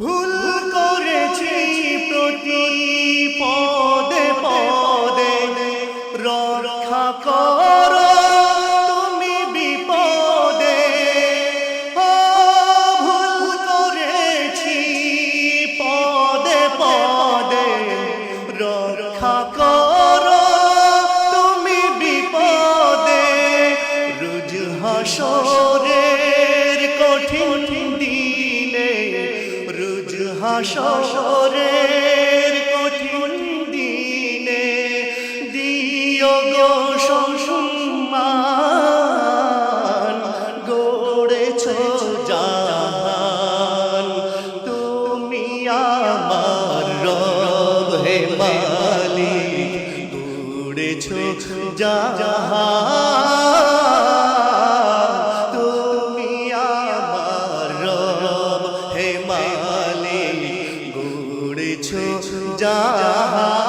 ভুল করেছি প্রতি পদে। পদে রক্ষা করো তুমি বিপদে। ভুল করেছি পদে পদে। রক্ষা করো তুমি বিপদে। রুজ হাসরের হাসরের কঠিন দিনে দিও গো সম্মান গড়েছ জাহান। তুমি আমার রব হে মালিক, গড়েছ জাহান। জাহান